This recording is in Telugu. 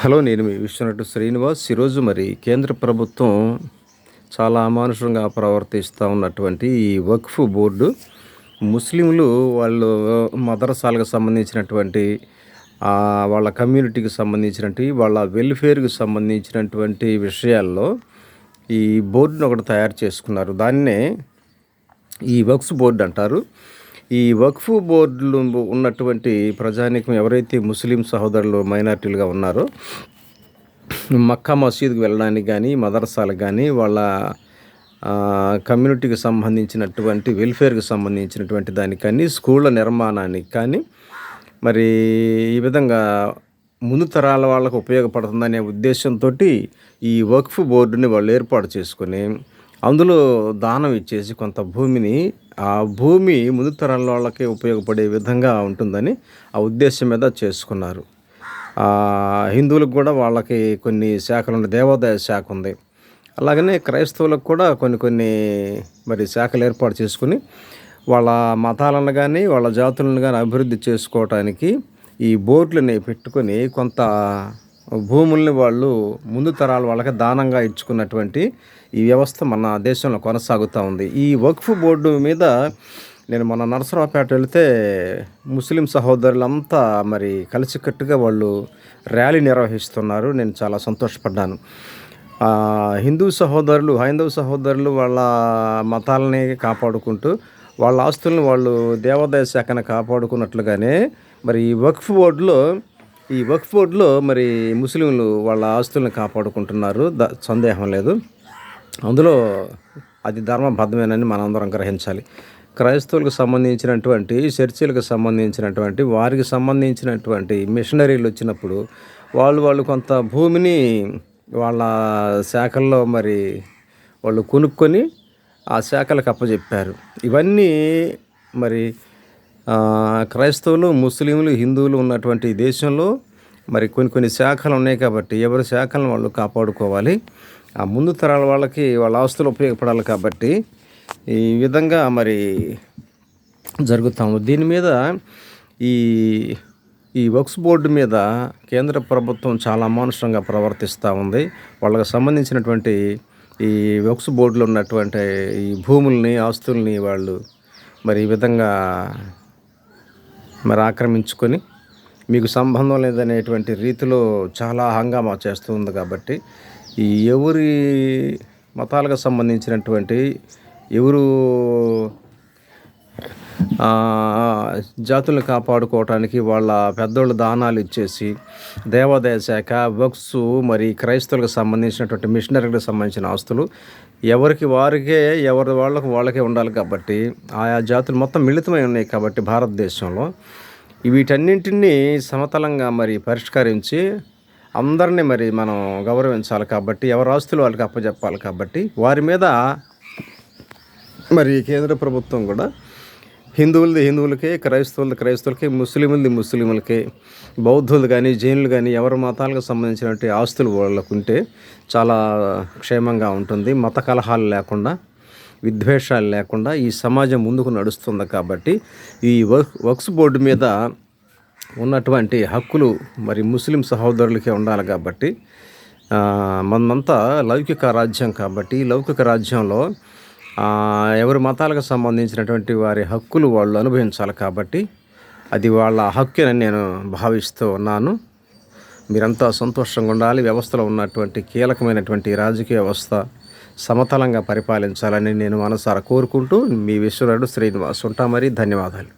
హలో నేను మీ విశ్వనటు శ్రీనివాస్. ఈరోజు మరి కేంద్ర ప్రభుత్వం చాలా అమానుషంగా ప్రవర్తిస్తూ ఉన్నటువంటి ఈ వక్ఫ్ బోర్డు ముస్లింలు వాళ్ళు మదరసాలకు సంబంధించినటువంటి వాళ్ళ కమ్యూనిటీకి సంబంధించినటువంటి వాళ్ళ వెల్ఫేర్కి సంబంధించినటువంటి విషయాల్లో ఈ బోర్డును ఒకటి తయారు చేసుకున్నారు. దాన్నే ఈ వక్ఫ్ బోర్డు అంటారు. ఈ వక్ఫ్ బోర్డులు ఉన్నటువంటి ప్రజానికం ఎవరైతే ముస్లిం సహోదరులు మైనార్టీలుగా ఉన్నారో మక్కా మసీద్కి వెళ్ళడానికి కానీ మదర్సాలకు కానీ వాళ్ళ కమ్యూనిటీకి సంబంధించినటువంటి వెల్ఫేర్కి సంబంధించినటువంటి దానికి కానీ స్కూళ్ళ నిర్మాణానికి కానీ మరి ఈ విధంగా ముందు తరాల వాళ్ళకు ఉపయోగపడుతుందనే ఉద్దేశంతో ఈ వక్ఫ్ బోర్డుని వాళ్ళు ఏర్పాటు చేసుకొని అందులో దానం ఇచ్చేసి కొంత భూమిని ఆ భూమి ముందు తరాల వాళ్ళకి ఉపయోగపడే విధంగా ఉంటుందని ఆ ఉద్దేశం మీద చేసుకున్నారు. హిందువులకు కూడా వాళ్ళకి కొన్ని శాఖలు ఉన్నాయి. దేవాదాయ శాఖ ఉంది. అలాగనే క్రైస్తవులకు కూడా కొన్ని కొన్ని మరి శాఖలు ఏర్పాటు చేసుకుని వాళ్ళ మతాలను కానీ వాళ్ళ జాతులను కానీ అభివృద్ధి చేసుకోవటానికి ఈ బోర్డులని పెట్టుకొని కొంత భూముల్ని వాళ్ళు ముందు తరాల వాళ్ళకి దానంగా ఇచ్చుకున్నటువంటి ఈ వ్యవస్థ మన దేశంలో కొనసాగుతూ ఉంది. ఈ వక్ఫ్ బోర్డు మీద నేను మన నరసరావుపేట వెళితే ముస్లిం సహోదరులంతా మరి కలిసికట్టుగా వాళ్ళు ర్యాలీ నిర్వహిస్తున్నారు. నేను చాలా సంతోషపడ్డాను. హిందూ సహోదరులు హైందవ సహోదరులు వాళ్ళ మతాలని కాపాడుకుంటూ వాళ్ళ ఆస్తులను వాళ్ళు దేవాదాయ శాఖను కాపాడుకున్నట్లుగానే మరి ఈ వక్ఫ్ బోర్డులో ఈ వక్ఫ్ బోర్డులో మరి ముస్లింలు వాళ్ళ ఆస్తులను కాపాడుకుంటున్నారు. ద సందేహం లేదు. అందులో అది ధర్మబద్ధమేనని మనందరం గ్రహించాలి. క్రైస్తవులకు సంబంధించినటువంటి చర్చిలకు సంబంధించినటువంటి వారికి సంబంధించినటువంటి మిషనరీలు వచ్చినప్పుడు వాళ్ళు వాళ్ళు కొంత భూమిని వాళ్ళ శాఖల్లో మరి వాళ్ళు కొనుక్కొని ఆ శాఖలకు అప్పచెప్పారు ఇవన్నీ మరి క్రైస్తవులు ముస్లింలు హిందువులు ఉన్నటువంటి దేశంలో మరి కొన్ని కొన్ని శాఖలు ఉన్నాయి కాబట్టి ఎవరి శాఖలను వాళ్ళు కాపాడుకోవాలి. ఆ ముందు తరాల వాళ్ళకి వాళ్ళ ఆస్తులు ఉపయోగపడాలి కాబట్టి ఈ విధంగా మరి జరుగుతాము. దీని మీద ఈ ఈ వర్క్స్ బోర్డు మీద కేంద్ర ప్రభుత్వం చాలా అమానుషంగా ప్రవర్తిస్తూ ఉంది. వాళ్ళకి సంబంధించినటువంటి ఈ వర్క్స్ బోర్డులో ఉన్నటువంటి ఈ భూముల్ని ఆస్తుల్ని వాళ్ళు మరి ఈ విధంగా మరి ఆక్రమించుకొని మీకు సంబంధం లేదనేటువంటి రీతిలో చాలా హంగామా చేస్తూ ఉంది కాబట్టి ఈ ఎవరి మతాలకు సంబంధించినటువంటి ఎవరు జాతులను కాపాడుకోవటానికి వాళ్ళ పెద్దోళ్ళ దానాలు ఇచ్చేసి దేవాదాయ శాఖ బక్స్ మరి క్రైస్తవులకు సంబంధించినటువంటి మిషనరీలకు సంబంధించిన ఆస్తులు ఎవరికి వారికే ఎవరి వాళ్ళకు వాళ్ళకే ఉండాలి కాబట్టి ఆయా జాతులు మొత్తం మిళితమై ఉన్నాయి కాబట్టి భారతదేశంలో. వీటన్నింటినీ సమతలంగా మరి పరిష్కరించి అందరినీ మరి మనం గౌరవించాలి కాబట్టి ఎవరి ఆస్తులు వాళ్ళకి అప్పచెప్పాలి కాబట్టి వారి మీద మరి కేంద్ర ప్రభుత్వం కూడా హిందువులది హిందువులకే క్రైస్తవులది క్రైస్తవులకి ముస్లింలది ముస్లిములకే బౌద్ధులు కానీ జైనులు కానీ ఎవరి మతాలకు సంబంధించినటువంటి ఆస్తులు వాళ్ళకు ఉంటే చాలా క్షేమంగా ఉంటుంది. మత కలహాలు లేకుండా విద్వేషాలు లేకుండా ఈ సమాజం ముందుకు నడుస్తుంది కాబట్టి ఈ వర్క్ వర్క్స్ బోర్డు మీద ఉన్నటువంటి హక్కులు మరి ముస్లిం సహోదరులకే ఉండాలి కాబట్టి మనంతా లౌకిక రాజ్యం కాబట్టి లౌకిక రాజ్యంలో ఎవరి మతాలకు సంబంధించినటువంటి వారి హక్కులు వాళ్ళు అనుభవించాలి కాబట్టి అది వాళ్ళ హక్కునని నేను భావిస్తూ ఉన్నాను. మీరంతా సంతోషంగా ఉండాలి. వ్యవస్థలో ఉన్నటువంటి కీలకమైనటువంటి రాజకీయ వ్యవస్థ సమతలంగా పరిపాలించాలని నేను మనసారా కోరుకుంటూ మీ విశ్వనాడు శ్రీనివాస్ ఉంటా మరి. ధన్యవాదాలు.